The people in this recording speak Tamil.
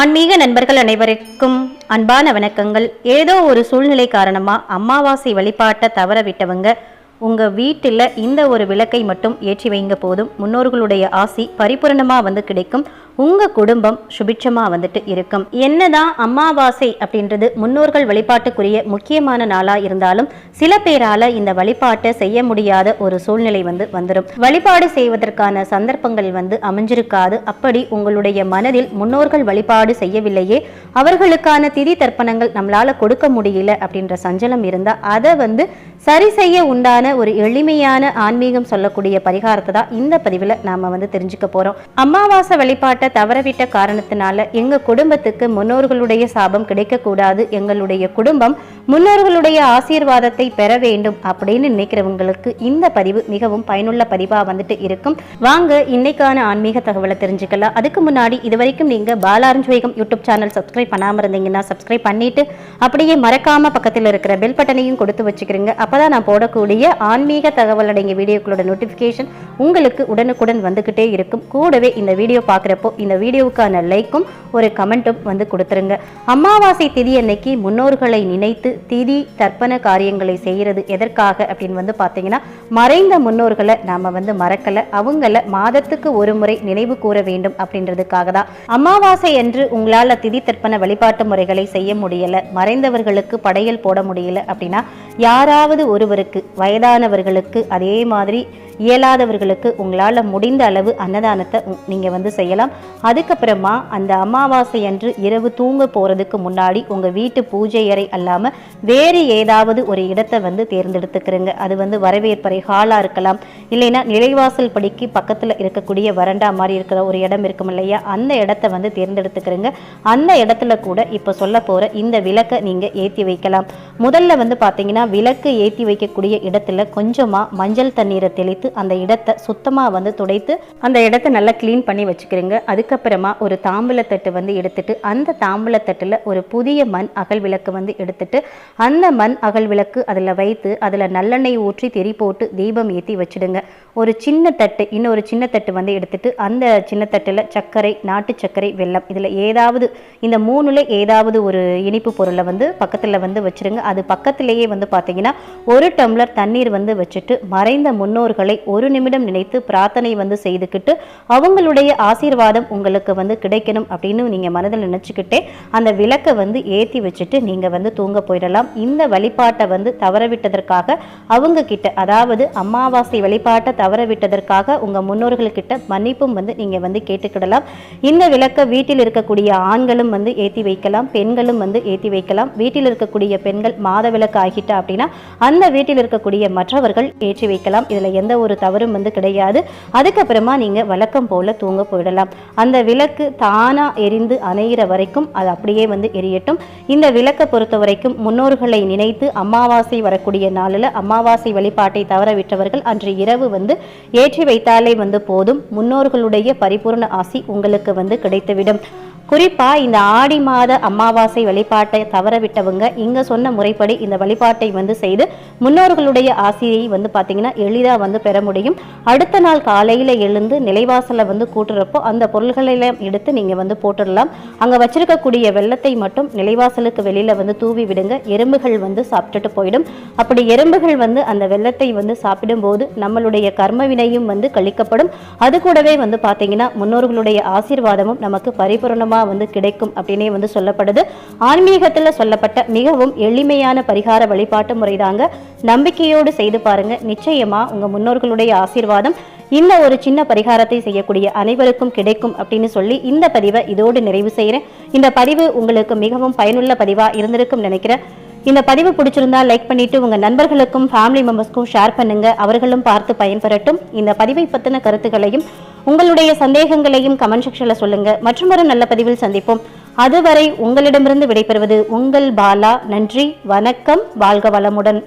ஆன்மீக நண்பர்கள் அனைவருக்கும் அன்பான வணக்கங்கள். ஏதோ ஒரு சூழ்நிலை காரணமா அமாவாசை வழிபாட்டை தவற விட்டவங்க உங்க வீட்டில் இந்த ஒரு விளக்கை மட்டும் ஏற்றி வைங்க போதும். முன்னோர்களுடைய ஆசி பரிபூரணமா வந்து கிடைக்கும். உங்கள் குடும்பம் சுபிட்சமாக வந்துட்டு இருக்கும். என்னதான் அமாவாசை அப்படின்றது முன்னோர்கள் வழிபாட்டுக்குரிய முக்கியமான நாளாக இருந்தாலும் சில பேரால இந்த வழிபாட்டை செய்ய முடியாத ஒரு சூழ்நிலை வந்து வந்துடும் வழிபாடு செய்வதற்கான சந்தர்ப்பங்கள் வந்து அமைஞ்சிருக்காது. அப்படி உங்களுடைய மனதில் முன்னோர்கள் வழிபாடு செய்யவில்லையே அவர்களுக்கான திதி தர்ப்பணங்கள் நம்மளால் கொடுக்க முடியல அப்படின்ற சஞ்சலம் இருந்தால் அதை வந்து சரி செய்ய உண்டான ஒரு எளிமையான ஆன்மீகம் சொல்லக்கூடிய பரிகாரத்தை தான் இந்த பதிவில் நாம வந்து தெரிஞ்சுக்க போறோம். அமாவாசை வழிபாட்டை தவறவிட்ட காரணத்தினால எங்க குடும்பத்துக்கு முன்னோர்களுடைய சாபம் கிடைக்கக்கூடாது எங்களுடைய குடும்பம் முன்னோர்களுடைய ஆசீர்வாதத்தை பெற வேண்டும் அப்படின்னு நினைக்கிறவங்களுக்கு இந்த பதிவு மிகவும் பயனுள்ள பதிவா வந்துட்டு இருக்கும். வாங்க இன்னைக்கான ஆன்மீக தகவலை தெரிஞ்சுக்கலாம். அதுக்கு முன்னாடி இது வரைக்கும் நீங்க பாலாரஞ்சுவேகம் யூடியூப் சேனல் சப்ஸ்கிரைப் பண்ணாம இருந்தீங்கன்னா சப்ஸ்கிரைப் பண்ணிட்டு அப்படியே மறக்காம பக்கத்தில் இருக்கிற பெல் பட்டனையும் கொடுத்து வச்சுக்கிறீங்க. அப்பதான் நான் போடக்கூடிய ஆன்மீக தகவல் அடங்கிய வீடியோக்களோட நோட்டிஃபிகேஷன் உங்களுக்கு உடனுக்குடன் வந்துகிட்டே இருக்கும். கூடவே இந்த வீடியோ பார்க்குறப்போ இந்த வீடியோவுக்கான லைக்கும் ஒரு கமெண்ட்டும் வந்து கொடுத்துருங்க. அமாவாசை திதி அன்னைக்கு முன்னோர்களை நினைத்து திதி தர்ப்பண காரியங்களை செய்கிறது எதற்காக அப்படின்னு வந்து பார்த்தீங்கன்னா மறைந்த முன்னோர்களை நாம வந்து மறக்கல. அவங்கள மாதத்துக்கு ஒரு முறை நினைவு கூற வேண்டும் அப்படின்றதுக்காக தான். அமாவாசை என்று உங்களால் திதி தர்ப்பண வழிபாட்டு முறைகளை செய்ய முடியல. மறைந்தவர்களுக்கு படையல் போட முடியல அப்படின்னா யாராவது ஒருவருக்கு வயதானவர்களுக்கு அதே மாதிரி இயலாதவர்களுக்கு உங்களால் முடிந்த அளவு அன்னதானத்தை நீங்கள் வந்து செய்யலாம். அதுக்கப்புறமா அந்த அமாவாசை அன்று இரவு தூங்க போகிறதுக்கு முன்னாடி உங்கள் வீட்டு பூஜை அறை அல்லாமல் வேறு ஏதாவது ஒரு இடத்தை வந்து தேர்ந்தெடுத்துக்கிறங்க. அது வந்து வரவேற்பறை ஹாலாக இருக்கலாம். இல்லைன்னா நிலைவாசல் படிக்கு பக்கத்தில் இருக்கக்கூடிய வரண்டா மாதிரி இருக்கிற ஒரு இடம் இருக்கும் இல்லையா? அந்த இடத்த வந்து தேர்ந்தெடுத்துக்கிறங்க. அந்த இடத்துல கூட இப்போ சொல்ல போகிற இந்த விளக்கை நீங்கள் ஏற்றி வைக்கலாம். முதல்ல வந்து பார்த்தீங்கன்னா விளக்கு ஏற்றி வைக்கக்கூடிய இடத்துல கொஞ்சமாக மஞ்சள் தண்ணீரை தெளித்து அந்த இடத்தை சுத்தமாக வந்து துடைத்து அந்த இடத்த நல்லா க்ளீன் பண்ணி வச்சுக்கிறீங்க. அதுக்கப்புறமா ஒரு தாம்பூலத்தட்டு வந்து எடுத்துட்டு அந்த தாம்பூலத்தட்டில் ஒரு புதிய மண் அகல் விளக்கு வந்து எடுத்துட்டு அந்த மண் அகல் விளக்கு அதில் வைத்து அதில் நல்லெண்ணெய் ஊற்றி தெரி போட்டு தீபம் ஏற்றி வச்சிடுங்க. ஒரு சின்ன தட்டு இன்னொரு சின்ன தட்டு வந்து எடுத்துட்டு அந்த சின்ன தட்டில் சர்க்கரை நாட்டு சர்க்கரை வெல்லம் இதில் ஏதாவது இந்த மூணுல ஏதாவது ஒரு இனிப்பு பொருளை வந்து பக்கத்தில் வந்து வச்சுருங்க அது பக்கத்திலேயே வந்து பார்த்தீங்கன்னா ஒரு டம்ளர் தண்ணீர் வந்து வச்சுட்டு மறைந்த முன்னோர்களை ஒரு நிமிடம் நினைத்து பிரார்த்தனை வந்து செய்துக்கிட்டு அவங்களுடைய ஆசீர்வாதம் உங்களுக்கு வந்து கிடைக்கணும் அப்படின்னு நீங்கள் மனதில் நினச்சிக்கிட்டே அந்த விளக்கை வந்து ஏற்றி வச்சுட்டு நீங்கள் வந்து தூங்க போயிடலாம். இந்த வழிபாட்டை வந்து தவறவிட்டதற்காக அவங்க கிட்ட அதாவது அமாவாசை வழிபாட்டை தவறவிட்டதற்காக உங்கள் முன்னோர்கள்கிட்ட மன்னிப்பும் வந்து நீங்கள் வந்து கேட்டுக்கிடலாம். இந்த விளக்கை வீட்டில் இருக்கக்கூடிய ஆண்களும் வந்து ஏற்றி வைக்கலாம் பெண்களும் வந்து ஏற்றி வைக்கலாம். வீட்டில் இருக்கக்கூடிய பெண்கள் மாத விளக்கு ஆகிட்டா அப்படின்னா அந்த வீட்டில் இருக்கக்கூடிய மற்றவர்கள் ஏற்றி வைக்கலாம். இதில் எந்த ஒரு தவறும் வந்து கிடையாது. அதுக்கப்புறமா நீங்கள் வழக்கம் போல் தூங்க போயிடலாம். அந்த விளக்கு தானாக எரிந்து அணையிற வரைக்கும் அது அப்படியே வந்து எரியட்டும். இந்த விளக்கை பொறுத்த வரைக்கும் முன்னோர்களை நினைத்து அமாவாசை வரக்கூடிய நாளில் அமாவாசை வழிபாட்டை தவற விட்டவர்கள் அன்று இரவு வந்து ஏற்றி வைத்தாலே வந்து போதும். முன்னோர்களுடைய பரிபூர்ண ஆசி உங்களுக்கு வந்து கிடைத்துவிடும். குறிப்பாக இந்த ஆடி மாத அமாவாசை வழிபாட்டை தவற விட்டவங்க சொன்ன முறைப்படி இந்த வழிபாட்டை வந்து செய்து முன்னோர்களுடைய ஆசியை வந்து பார்த்தீங்கன்னா எளிதாக வந்து பெற முடியும். அடுத்த நாள் காலையில் எழுந்து நிலைவாசலை வந்து கூட்டுறப்போ அந்த பொருள்களெல்லாம் எடுத்து நீங்கள் வந்து போட்டுடலாம். அங்கே வச்சிருக்கக்கூடிய வெள்ளத்தை மட்டும் நிலைவாசலுக்கு வெளியில் வந்து தூவி விடுங்க. எறும்புகள் வந்து சாப்பிட்டுட்டு போயிடும். அப்படி எறும்புகள் வந்து அந்த வெள்ளத்தை வந்து சாப்பிடும்போது நம்மளுடைய கர்மவினையும் வந்து கழிக்கப்படும். அது கூடவே வந்து பார்த்தீங்கன்னா முன்னோர்களுடைய ஆசீர்வாதமும் நமக்கு பரிபூரணமா வந்து கிடைக்கும் அப்படின்னே வந்து சொல்லப்படுது. ஆன்மீகத்தில் சொல்லப்பட்ட மிகவும் எளிமையான பரிகார வழிபாட்டு முறைதாங்க நம்பிக்கையோடு செய்து பாருங்க. நிச்சயமாக உங்கள் முன்னோர்களுடைய ஆசீர்வாதம் இந்த ஒரு சின்ன பரிகாரத்தை செய்யக்கூடிய அனைவருக்கும் கிடைக்கும் அப்படின்னு சொல்லி இந்த பதிவை இதோடு நிறைவு செய்கிறேன் இந்த பதிவு உங்களுக்கு மிகவும் பயனுள்ள பதிவாக இருந்திருக்கும் நினைக்கிறேன். இந்த பதிவு பிடிச்சிருந்தா லைக் பண்ணிட்டு உங்க நண்பர்களுக்கும் ஃபேமிலி மெம்பர்ஸ்க்கும் ஷேர் பண்ணுங்க. அவர்களும் பார்த்து பயன்பெறட்டும். இந்த பதிவை பற்றின கருத்துக்களையும் உங்களுடைய சந்தேகங்களையும் கமெண்ட் செக்ஷன்ல சொல்லுங்க. மற்றொரு நல்ல பதிவில் சந்திப்போம். அதுவரை உங்களிடமிருந்து விடைபெறுவது உங்கள் பாலா. நன்றி வணக்கம் வாழ்க வளமுடன்.